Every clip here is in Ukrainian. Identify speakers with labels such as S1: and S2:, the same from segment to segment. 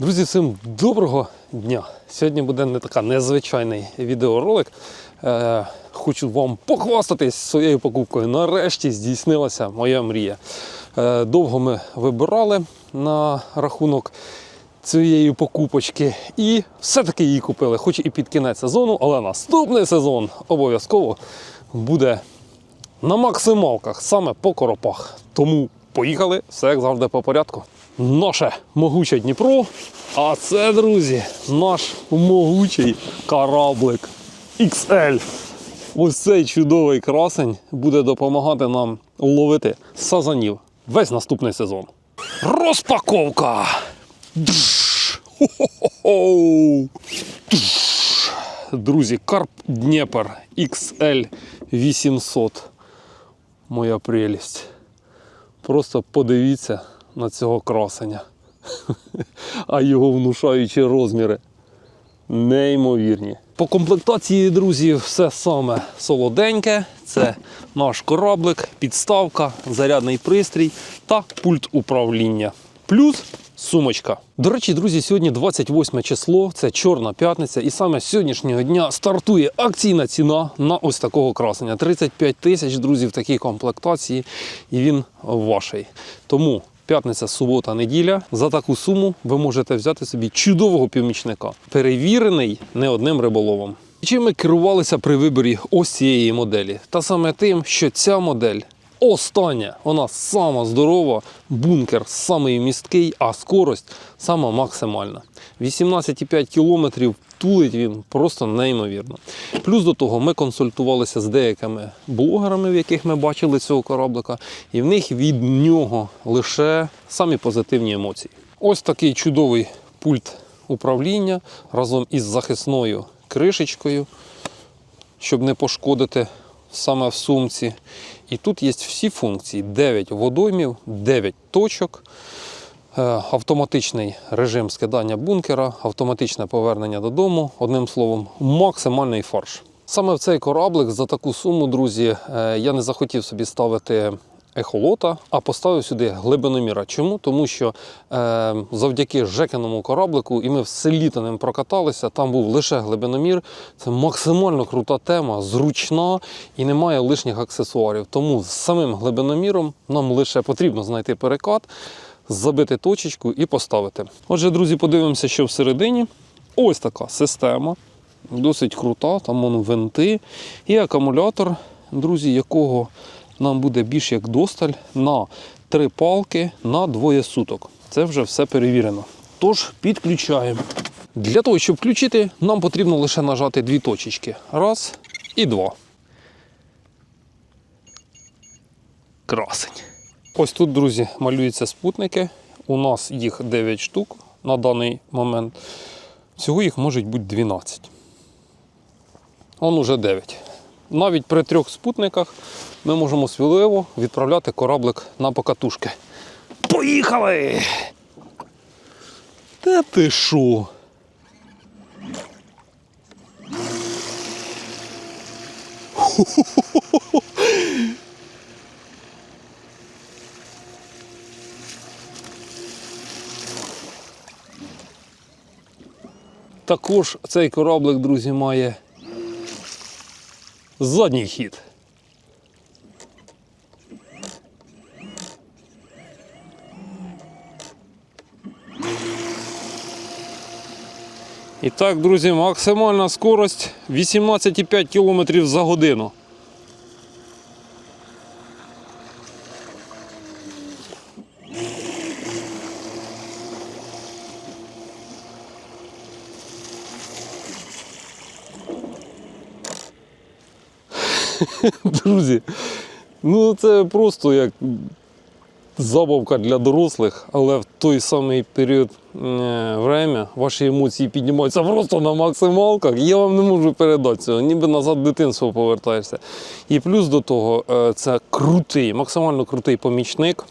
S1: Друзі, всім доброго дня! Сьогодні буде не така незвичайний відеоролик. Е, хочу вам похвастатись своєю покупкою. Нарешті здійснилася моя мрія. Е, довго ми вибирали на рахунок цієї покупочки і все-таки її купили, хоч і під кінець сезону, але наступний сезон обов'язково буде на максималках, саме по коропах. Тому поїхали, все як завжди по порядку. Наше могуче Дніпро. А це, друзі, наш могучий кораблик XL. Ось цей чудовий красень буде допомагати нам ловити сазанів весь наступний сезон. Розпаковка! Друзі, Карп Дніпер XL 800. Моя прелість. Просто подивіться на цього красення. А його внушаючі розміри неймовірні. По комплектації, друзі, все саме солоденьке. Це наш кораблик, підставка, зарядний пристрій та пульт управління. Плюс сумочка. До речі, друзі, сьогодні 28 число, це чорна п'ятниця, і саме з сьогоднішнього дня стартує акційна ціна на ось такого красення. 35 тисяч, друзі, в такій комплектації, і він ваший. Тому п'ятниця, субота, неділя. За таку суму ви можете взяти собі чудового півмічника, перевірений не одним риболовом. Чим ми керувалися при виборі ось цієї моделі? Та саме тим, що ця модель остання, вона сама здорова, бункер самий місткий, а скорость сама максимальна. 18,5 кілометрів тулить він просто неймовірно. Плюс до того ми консультувалися з деякими блогерами, в яких ми бачили цього кораблика, і в них від нього лише самі позитивні емоції. Ось такий чудовий пульт управління разом із захисною кришечкою, щоб не пошкодити саме в сумці. І тут є всі функції: 9 водоймів, 9 точок. Е, Автоматичний режим скидання бункера, автоматичне повернення додому, одним словом, максимальний фарш. Саме в цей кораблик за таку суму, друзі, е, я не захотів собі ставити ехолота, а поставив сюди глибиноміра. Чому? Тому що е, завдяки Жекиному кораблику, і ми все літо ним прокаталися, там був лише глибиномір. Це максимально крута тема, зручна і немає лишніх аксесуарів. Тому з самим глибиноміром нам лише потрібно знайти перекат забити точечку і поставити. Отже, друзі, подивимося, що всередині. Ось така система. Досить крута, там вон винти і акумулятор, друзі, якого нам буде більш як досталь на три палки на двоє суток. Це вже все перевірено. Тож підключаємо. Для того, щоб включити, нам потрібно лише нажати дві точечки. Раз і два. Красень. Ось тут, друзі, малюються спутники. У нас їх 9 штук на даний момент. Всього їх може бути 12. Он уже 9. Навіть при трьох спутниках ми можемо сміливо відправляти кораблик на покатушки. Поїхали! Та ти що? Також цей кораблик, друзі, має задній хід. І так, друзі, максимальна скорость 18,5 км за годину. Друзі, ну це просто як забавка для дорослих, але в той самий період е, время ваші емоції піднімаються просто на максималках. Я вам не можу передати цього, ніби назад дитинство повертаєшся. І плюс до того, е, це крутий, максимально крутий помічник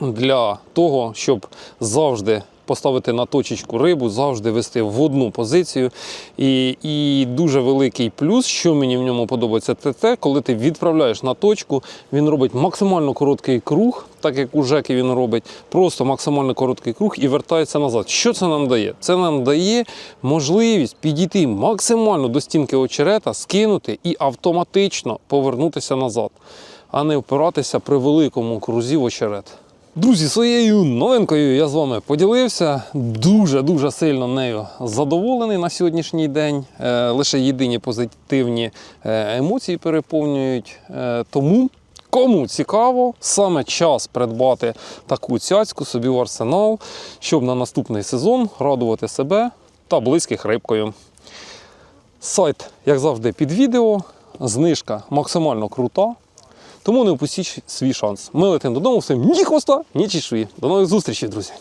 S1: для того, щоб завжди поставити на точечку рибу, завжди вести в одну позицію. І, і дуже великий плюс, що мені в ньому подобається, це те, коли ти відправляєш на точку, він робить максимально короткий круг, так як у Жеки він робить, просто максимально короткий круг і вертається назад. Що це нам дає? Це нам дає можливість підійти максимально до стінки очерета, скинути і автоматично повернутися назад, а не впиратися при великому крузі в очерет. Друзі, своєю новинкою я з вами поділився. Дуже дуже сильно нею задоволений на сьогоднішній день. Е, лише єдині позитивні е, емоції переповнюють. Е, тому, кому цікаво, саме час придбати таку цяцьку собі в арсенал, щоб на наступний сезон радувати себе та близьких рибкою. Сайт, як завжди, під відео. Знижка максимально крута. Тому не упустіть свій шанс. Ми летимо додому, всім ні хвоста, ні чешуї. До нових зустрічей, друзі!